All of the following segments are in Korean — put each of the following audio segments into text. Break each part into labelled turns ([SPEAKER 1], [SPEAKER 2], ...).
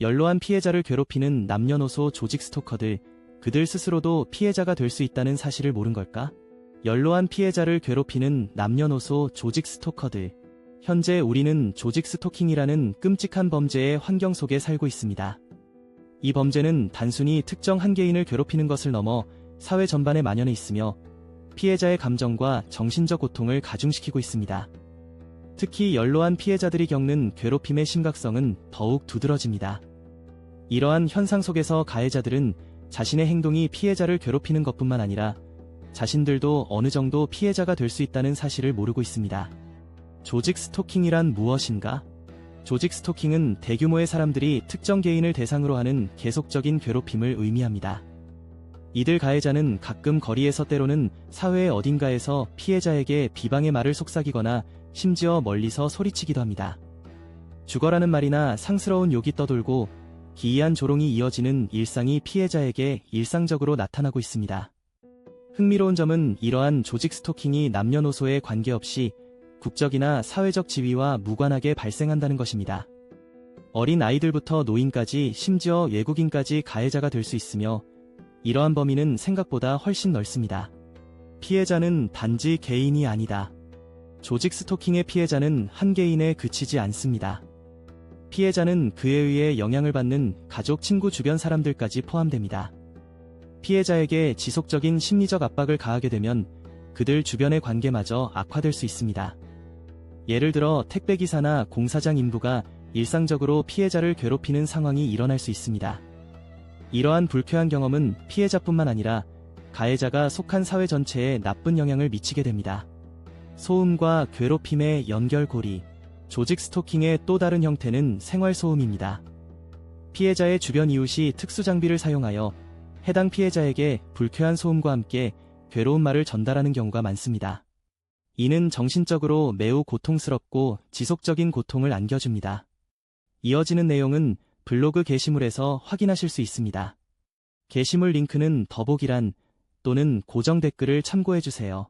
[SPEAKER 1] 연로한 피해자를 괴롭히는 남녀노소 조직 스토커들, 그들 스스로도 피해자가 될 수 있다는 사실을 모른 걸까? 연로한 피해자를 괴롭히는 남녀노소 조직 스토커들. 현재 우리는 조직 스토킹이라는 끔찍한 범죄의 환경 속에 살고 있습니다. 이 범죄는 단순히 특정 한 개인을 괴롭히는 것을 넘어 사회 전반에 만연해 있으며 피해자의 감정과 정신적 고통을 가중시키고 있습니다. 특히 연로한 피해자들이 겪는 괴롭힘의 심각성은 더욱 두드러집니다. 이러한 현상 속에서 가해자들은 자신의 행동이 피해자를 괴롭히는 것뿐만 아니라 자신들도 어느 정도 피해자가 될 수 있다는 사실을 모르고 있습니다. 조직 스토킹이란 무엇인가? 조직 스토킹은 대규모의 사람들이 특정 개인을 대상으로 하는 계속적인 괴롭힘을 의미합니다. 이들 가해자는 가끔 거리에서 때로는 사회 어딘가에서 피해자에게 비방의 말을 속삭이거나 심지어 멀리서 소리치기도 합니다. 죽어라는 말이나 상스러운 욕이 떠돌고 기이한 조롱이 이어지는 일상이 피해자에게 일상적으로 나타나고 있습니다. 흥미로운 점은 이러한 조직 스토킹이 남녀노소에 관계없이 국적이나 사회적 지위와 무관하게 발생한다는 것입니다. 어린 아이들부터 노인까지 심지어 외국인까지 가해자가 될 수 있으며 이러한 범위는 생각보다 훨씬 넓습니다. 피해자는 단지 개인이 아니다. 조직 스토킹의 피해자는 한 개인에 그치지 않습니다. 피해자는 그에 의해 영향을 받는 가족, 친구 주변 사람들까지 포함됩니다. 피해자에게 지속적인 심리적 압박을 가하게 되면 그들 주변의 관계마저 악화될 수 있습니다. 예를 들어 택배기사나 공사장 인부가 일상적으로 피해자를 괴롭히는 상황이 일어날 수 있습니다. 이러한 불쾌한 경험은 피해자뿐만 아니라 가해자가 속한 사회 전체에 나쁜 영향을 미치게 됩니다. 소음과 괴롭힘의 연결고리, 조직 스토킹의 또 다른 형태는 생활소음입니다. 피해자의 주변 이웃이 특수 장비를 사용하여 해당 피해자에게 불쾌한 소음과 함께 괴로운 말을 전달하는 경우가 많습니다. 이는 정신적으로 매우 고통스럽고 지속적인 고통을 안겨줍니다. 이어지는 내용은 블로그 게시물에서 확인하실 수 있습니다. 게시물 링크는 더보기란 또는 고정 댓글을 참고해주세요.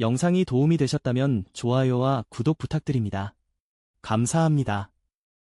[SPEAKER 1] 영상이 도움이 되셨다면 좋아요와 구독 부탁드립니다. 감사합니다.